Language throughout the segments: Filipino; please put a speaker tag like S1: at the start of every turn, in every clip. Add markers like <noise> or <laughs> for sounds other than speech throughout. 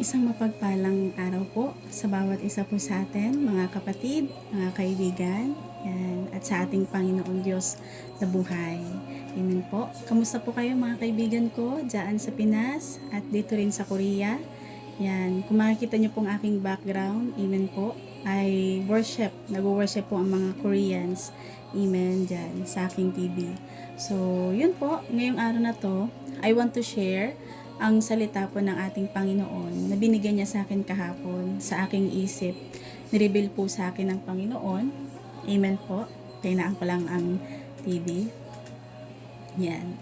S1: Isang mapagpalang araw po sa bawat isa po sa atin, mga kapatid, mga kaibigan, yan, at sa ating Panginoong Diyos na buhay. Amen po. Kamusta po kayo mga kaibigan ko dyan sa Pinas at dito rin sa Korea? Yan, kung makikita niyo pong aking background, amen po, ay worship. Nag-worship po ang mga Koreans. Amen dyan sa aking TV. So, yun po, ngayong araw na to, I want to share ang salita po ng ating Panginoon na binigyan niya sa akin kahapon sa aking isip. Nireveal po sa akin ng Panginoon. Amen po. Kainaan ko lang ang TV. Yan.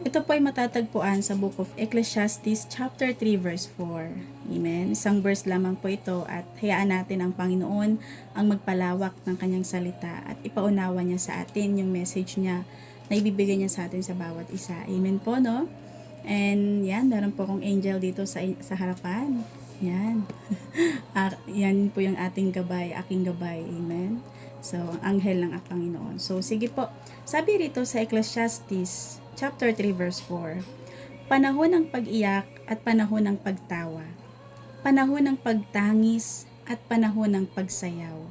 S1: Ito po ay matatagpuan sa Book of Ecclesiastes chapter 3 verse 4. Amen. Isang verse lamang po ito at hayaan natin ang Panginoon ang magpalawak ng kanyang salita at ipaunawa niya sa atin yung message niya na ibibigay niya sa atin sa bawat isa. Amen po, no? And yan, meron po akong angel dito sa, sa harapan. Yan. <laughs> Ah, yan po yung ating gabay, aking gabay. Amen. So, ang anghel ng Panginoon. So, sige po. Sabi rito sa Ecclesiastes chapter 3 verse 4. Panahon ng pag-iyak at panahon ng pagtawa. Panahon ng pagtangis at panahon ng pagsayaw.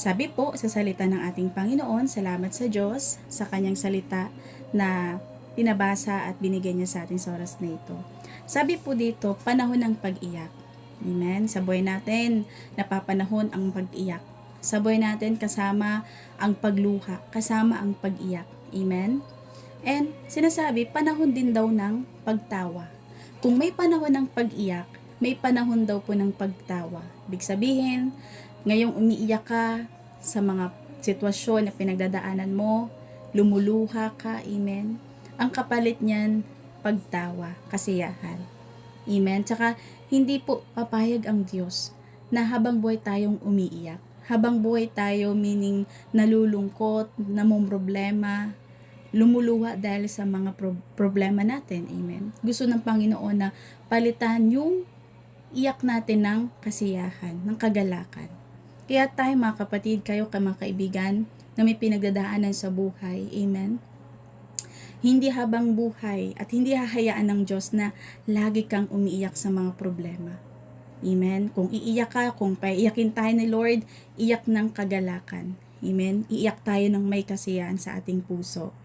S1: Sabi po sa salita ng ating Panginoon, salamat sa Diyos sa kanyang salita na pinabasa at binigay niya sa atin sa oras na ito. Sabi po dito, panahon ng pag-iyak. Amen. Sa buhay natin, napapanahon ang pag-iyak. Sa buhay natin, kasama ang pagluha, kasama ang pag-iyak. Amen. And sinasabi, panahon din daw ng pagtawa. Kung may panahon ng pag-iyak, may panahon daw po ng pagtawa. Ibig sabihin, ngayong umiiyak ka sa mga sitwasyon na pinagdadaanan mo, lumuluha ka, amen. Ang kapalit niyan, pagtawa, kasiyahan. Amen. Tsaka, hindi po papayag ang Diyos na habang buhay tayong umiiyak. Habang buhay tayo, meaning nalulungkot, namumroblema, lumuluha dahil sa mga pro- problema natin. Amen. Gusto ng Panginoon na palitan yung iyak natin ng kasiyahan, ng kagalakan. Kaya tayo mga kapatid, kayo ka mga kaibigan, na may pinagdadaanan sa buhay. Amen hindi habang buhay at hindi hahayaan ng Diyos na lagi kang umiiyak sa mga problema. Amen. Kung iiyak ka, kung paiiyakin tayo ni Lord, iyak ng kagalakan. Amen. Iiyak tayo ng may kasiyahan sa ating puso.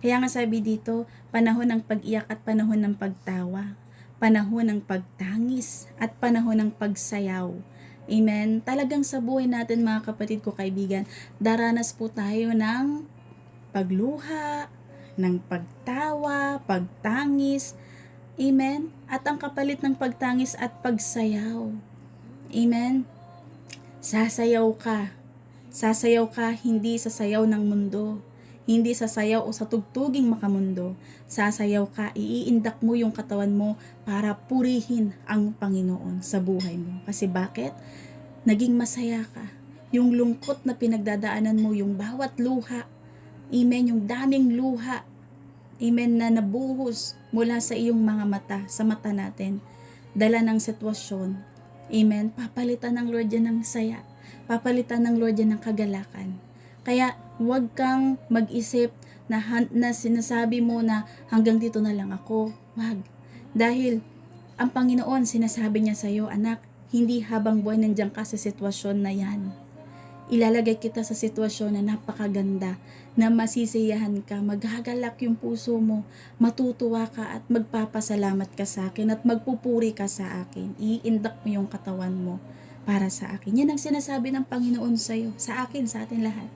S1: Kaya nga sabi dito, panahon ng pag-iyak at panahon ng pagtawa. Panahon ng pagtangis at panahon ng pagsayaw. Amen. Talagang sa buhay natin mga kapatid ko kaibigan, daranas po tayo ng pagluha, ng pagtawa, pagtangis. Amen? At ang kapalit ng pagtangis at pagsayaw. Amen? Sasayaw ka. Sasayaw ka hindi sa sayaw ng mundo. Hindi sa sayaw o sa tugtuging makamundo. Sasayaw ka, iiindak mo yung katawan mo para purihin ang Panginoon sa buhay mo. Kasi bakit? Naging masaya ka. Yung lungkot na pinagdadaanan mo, yung bawat luha, Amen. Yung daming luha. Amen. Na nabuhos mula sa iyong mga mata, sa mata natin. Dala ng sitwasyon. Amen. Papalitan ng Lord yan ng saya. Papalitan ng Lord yan ng kagalakan. Kaya huwag kang mag-isip na, na sinasabi mo na hanggang dito na lang ako. Wag. Dahil ang Panginoon sinasabi niya sa iyo, anak, hindi habang buhay nandiyan ka sa sitwasyon na yan ilalagay kita sa sitwasyon na napakaganda, na masisiyahan ka, maghagalak yung puso mo, matutuwa ka at magpapasalamat ka sa akin at magpupuri ka sa akin. Iindak mo yung katawan mo para sa akin. Yan ang sinasabi ng Panginoon sa iyo, sa akin, sa atin lahat.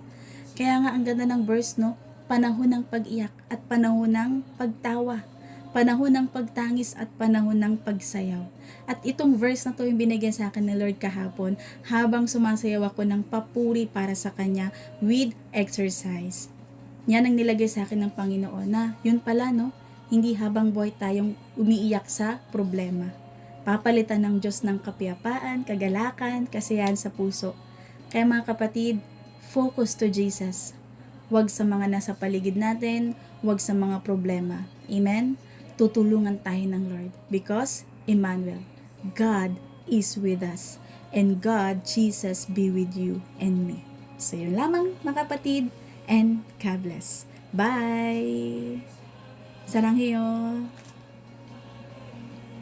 S1: Kaya nga ang ganda ng verse, no? Panahon ng pag-iyak at panahon ng pagtawa panahon ng pagtangis at panahon ng pagsayaw. At itong verse na to yung binigyan sa akin ni Lord kahapon habang sumasayaw ako ng papuri para sa Kanya with exercise. Yan ang nilagay sa akin ng Panginoon na yun pala no, hindi habang buhay tayong umiiyak sa problema. Papalitan ng Diyos ng kapayapaan, kagalakan, kasiyahan sa puso. Kaya mga kapatid, focus to Jesus. Huwag sa mga nasa paligid natin, huwag sa mga problema. Amen? Tutulungan tayo ng Lord because Emmanuel, God is with us and God, Jesus, be with you and me. So yun lamang mga kapatid and God bless. Bye! Sarang hiyo!